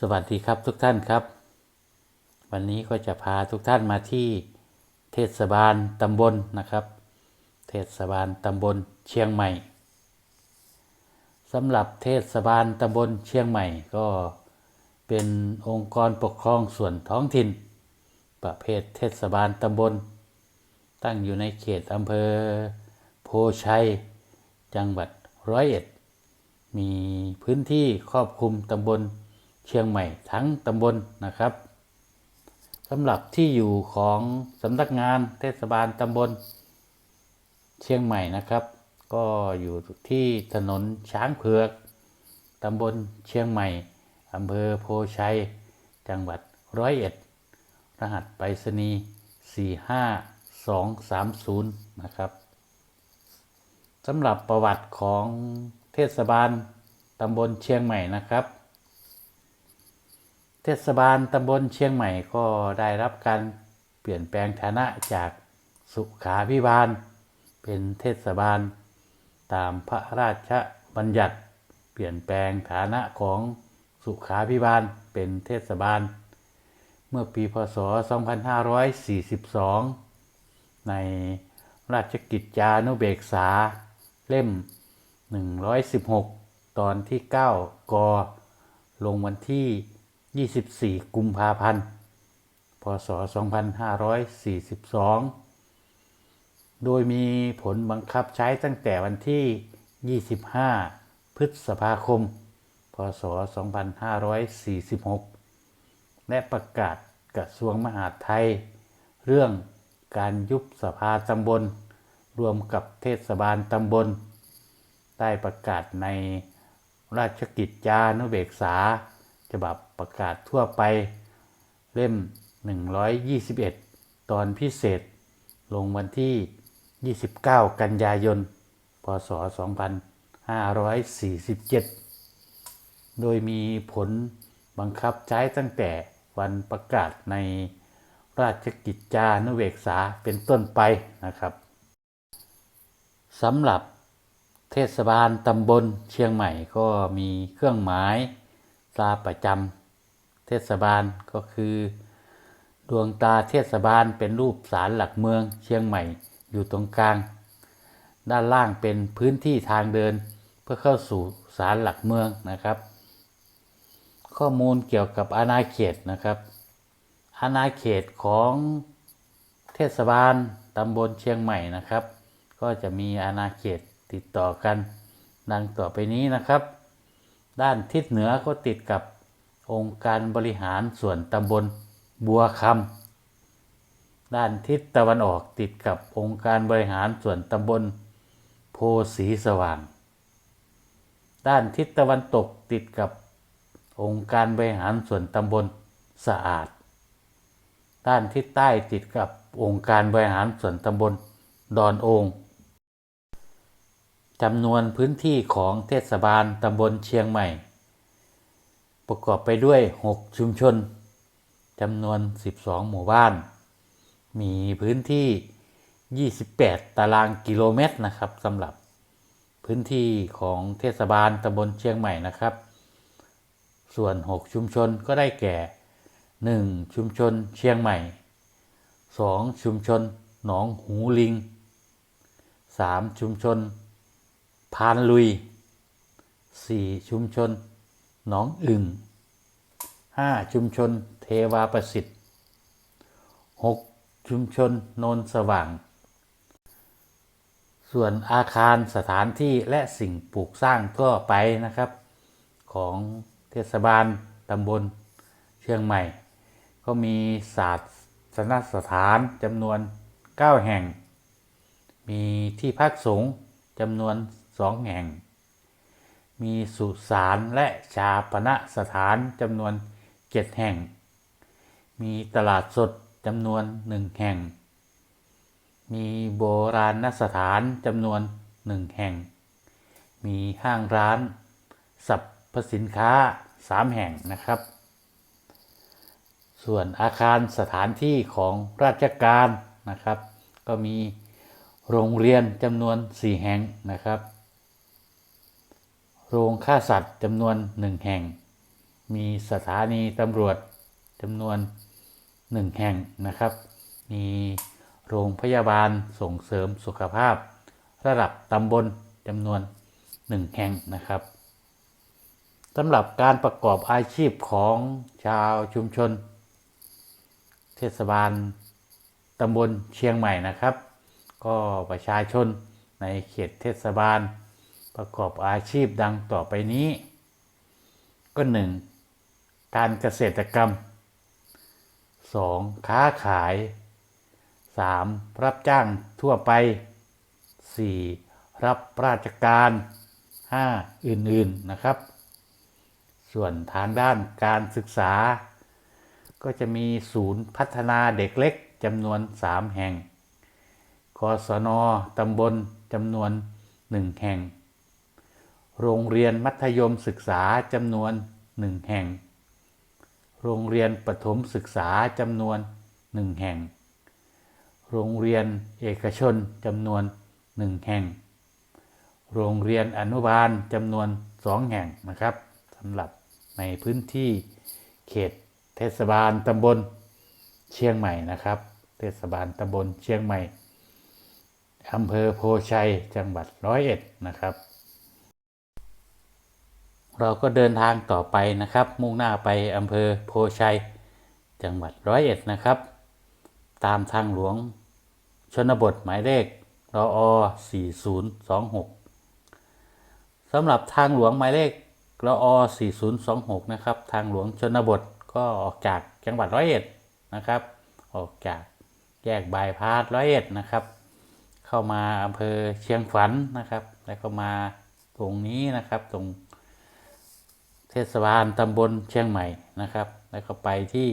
สวัสดีครับทุกท่านครับ วันนี้ก็จะพาทุกท่านมาที่เทศบาลตำบลนะครับ เทศบาลตำบลเชียงใหม่สำหรับเทศบาลตำบลเชียงใหม่ ก็เป็นองค์กรปกครองส่วนท้องถิ่น ประเภทเทศบาลตำบล ตั้งอยู่ในเขตอำเภอ โพชัย จังหวัดร้อยเอ็ด มีพื้นที่ครอบคลุมตำบล เชียงใหม่ทั้งตำบลนะครับสำหรับที่อยู่ของสำนักงานเทศบาลตำบล เชียงใหม่นะครับ ก็อยู่ที่ถนนช้างเผือกตำบลเชียงใหม่อำเภอโพชัย จังหวัดร้อยเอ็ด รหัสไปรษณีย์45230 นะครับสำหรับประวัติของเทศบาลตำบลเชียงใหม่นะครับ เทศบาลตำบลเชียงใหม่ก็ได้รับการเปลี่ยนแปลงฐานะจากสุขาพิบาล เป็นเทศบาล ตามพระราชบัญญัติ เปลี่ยนแปลงฐานะของสุขาพิบาลเป็นเทศบาล เมื่อปีพศ 2542 ในราชกิจจานุเบกษา เล่ม 116 ตอนที่ 9 ก ลงวันที่ 24 กุมภาพันธ์ พศ 2542 โดยมีผลบังคับใช้ตั้งแต่วันที่ 25 พฤษภาคม พศ 2546 และประกาศกระทรวงมหาดไทย เรื่องการยุบสภาตำบล รวมกับเทศบาลตำบล ได้ประกาศในราชกิจจานุเบกษา ฉบับประกาศทั่วไปเล่ม 121 ตอนพิเศษ ลงวันที่ 29 กันยายน พศ 2547 โดยมีผลบังคับใช้ตั้งแต่วันประกาศในราชกิจจานุเบกษาเป็นต้นไปนะครับสำหรับเทศบาลตำบลเชียงใหม่ก็มีเครื่องหมาย ตราประจำเทศบาลก็คือ ดวงตาเทศบาลเป็นรูปศาลหลักเมืองเชียงใหม่อยู่ตรงกลาง ด้านล่างเป็นพื้นที่ทางเดินเพื่อเข้าสู่ศาลหลักเมืองนะครับ ข้อมูลเกี่ยวกับอาณาเขตนะครับอาณาเขตของเทศบาลตำบลเชียงใหม่นะครับ ก็จะมีอาณาเขตติดต่อกัน ดังต่อไปนี้นะครับ ด้านทิศเหนือก็ติดกับองค์การบริหารส่วนตำบลบัวคำด้านทิศตะวันออกติดกับองค์การบริหารส่วนตำบลโพสีสว่าง ด้านทิศตะวันตกติดกับองค์การบริหารส่วนตำบลสะอาด ด้านทิศใต้ติดกับองค์การบริหารส่วนตำบลดอนอง จำนวนพื้นที่ของเทศบาลตำบลเชียงใหม่ ประกอบไปด้วย 6 ชุมชนจำนวน 12 หมู่บ้าน มีพื้นที่ 28 ตารางกิโลเมตรนะครับสำหรับพื้นที่ของเทศบาลตำบลเชียงใหม่นะครับ ส่วน 6 ชุมชนก็ได้แก่ 1. ชุมชนเชียงใหม่ 2. ชุมชนหนองหูลิง 3. ชุมชน พานลุย 4. ชุมชน หนองอึ่ง 5. ชุมชน เทวาประสิทธิ์ 6. ชุมชนโนนสว่าง ส่วนอาคารสถานที่และสิ่งปลูกสร้างทั่วไปนะครับ ของเทศบาลตำบลเชียงใหม่ ก็มีศาสสนสถานจำนวน 9 แห่ง มีที่พักสงฆ์จำนวน 2แห่ง มีสุสานและชาปณสถานจำนวน7แห่ง มีตลาดสดจำนวน1แห่ง มีโบราณสถานจำนวน1แห่ง มีห้างร้านสรรพสินค้า3แห่งนะครับ ส่วนอาคารสถานที่ของราชการนะครับ ก็มีโรงเรียนจำนวน4แห่งนะครับ โรงฆ่าสัตว์จำนวน1แห่ง มีสถานีตำรวจจำนวนหนึ่งแห่งนะครับ มีโรงพยาบาลส่งเสริมสุขภาพ ระดับตำบลจำนวนหนึ่งแห่งนะครับสำหรับการประกอบอาชีพของชาวชุมชน เทศบาลตำบลเชียงใหม่นะครับ ก็ประชาชนในเขตเทศบาล ประกอบอาชีพดังต่อไปนี้ ก็หนึ่งการเกษตรกรรม 2. ค้าขาย 3. รับจ้างทั่วไป 4. รับราชการ 5. อื่นๆนะครับ ส่วนทางด้านการศึกษา ก็จะมีศูนย์พัฒนาเด็กเล็กจำนวน 3 แห่งกศนตำบลจำนวน 1 แห่ง โรงเรียนมัธยมศึกษาจำนวน1แห่ง โรงเรียนประถมศึกษาจำนวน1แห่ง โรงเรียนเอกชนจำนวน1แห่ง โรงเรียนอนุบาลจำนวน2แห่งนะครับสำหรับในพื้นที่เขตเทศบาลตำบลเชียงใหม่นะครับ เทศบาลตำบลเชียงใหม่อำเภอโพชัยจังหวัดร้อยเอ็ดนะครับ เราก็เดินทางต่อไปนะครับ มุ่งหน้าไปอำเภอโพชัย จังหวัดร้อยเอ็ดนะครับ ตามทางหลวงชนบทหมายเลขรอ4026สำหรับทางหลวงหมายเลขรอ4026นะครับ ทางหลวงชนบทก็ออกจากจังหวัดร้อยเอ็ดนะครับ ออกจากแยกบายพาสร้อยเอ็ดนะครับ เข้ามาอำเภอเชียงฝันนะครับ แล้วก็มาตรงนี้นะครับตรง ทศบาลตำบลเชียงใหม่นะครับ แล้วก็ไปที่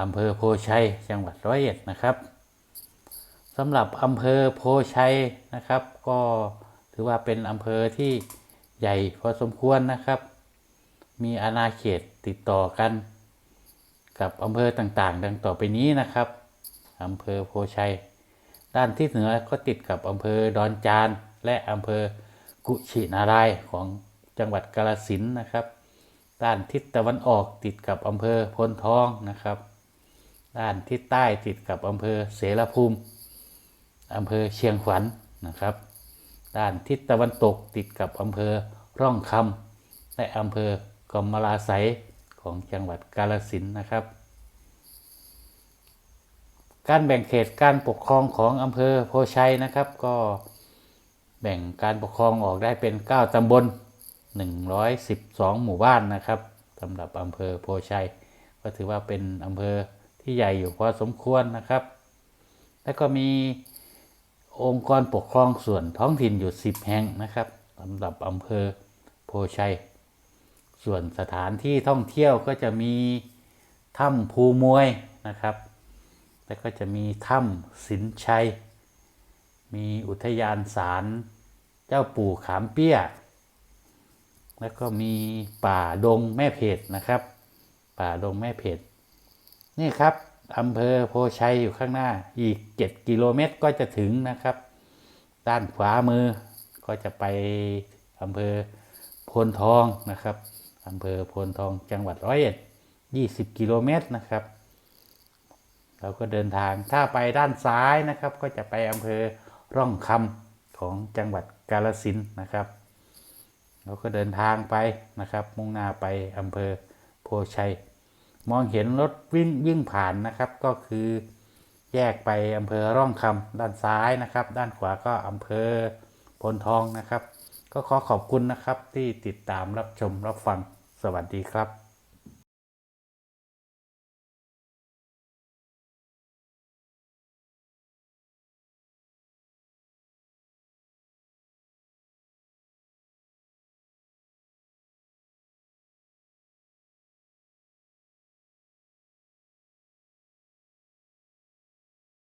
อำเภอโพชัยจังหวัดร้อยเอ็ดนะครับสำหรับอำเภอโพชัยนะครับ ก็ถือว่าเป็นอำเภอที่ใหญ่พอสมควรนะครับ มีอาณาเขตติดต่อกัน กับอำเภอต่างๆ ดังต่อไปนี้นะครับอำเภอโพชัย ด้านทิศเหนือก็ติดกับอำเภอดอนจาน และอำเภอกุชินารายของจังหวัดกาฬสินนะครับ ด้านทิศตะวันออกติดกับอำเภอพลทองนะครับ ด้านทิศใต้ติดกับอำเภอเสรภูมิอำเภอเชียงขวัญนะครับ ด้านทิศตะวันตกติดกับอำเภอร่องคำและอำเภอกมลาไสของจังหวัดกาฬสินนะครับ การแบ่งเขตการปกครองของอำเภอโพชัยนะครับ ก็แบ่งการปกครองออกได้เป็น 9 ตำบล 112 หมู่บ้านนะครับสำหรับอำเภอโพชัย ก็ถือว่าเป็นอำเภอที่ใหญ่อยู่พอสมควรนะครับ แล้วก็มีองค์กรปกครองส่วนท้องถิ่นอยู่ 10 แห่งนะครับสำหรับอำเภอโพชัย ส่วนสถานที่ท่องเที่ยวก็จะมีถ้ำภูมวยนะครับ แล้วก็จะมีถ้ำสินชัย มีอุทยานศาลเจ้าปู่ขามเปี้ย แล้วก็มีป่าดงแม่เพจนะครับ ป่าดงแม่เพจนี่ครับอำเภอโพชัยอยู่ข้างหน้า อีก 7 กิโลเมตรก็จะถึงนะครับ ด้านขวามือก็จะไปอำเภอโพนทองนะครับอำเภอโพนทองจังหวัดร้อยเอ็ด20 กิโลเมตรนะครับ เราก็เดินทางถ้าไปด้านซ้ายนะครับ ก็จะไปอำเภอร่องคำของจังหวัดกาฬสินนะครับ เราก็เดินทางไปนะครับ มุ่งหน้าไปอำเภอโพชัย มองเห็นรถวิ่งวิ่งผ่านนะครับ ก็คือแยกไปอำเภอร่องคำด้านซ้ายนะครับ ด้านขวาก็อำเภอพลทองนะครับ ก็ขอขอบคุณนะครับที่ติดตามรับชมรับฟังสวัสดีครับ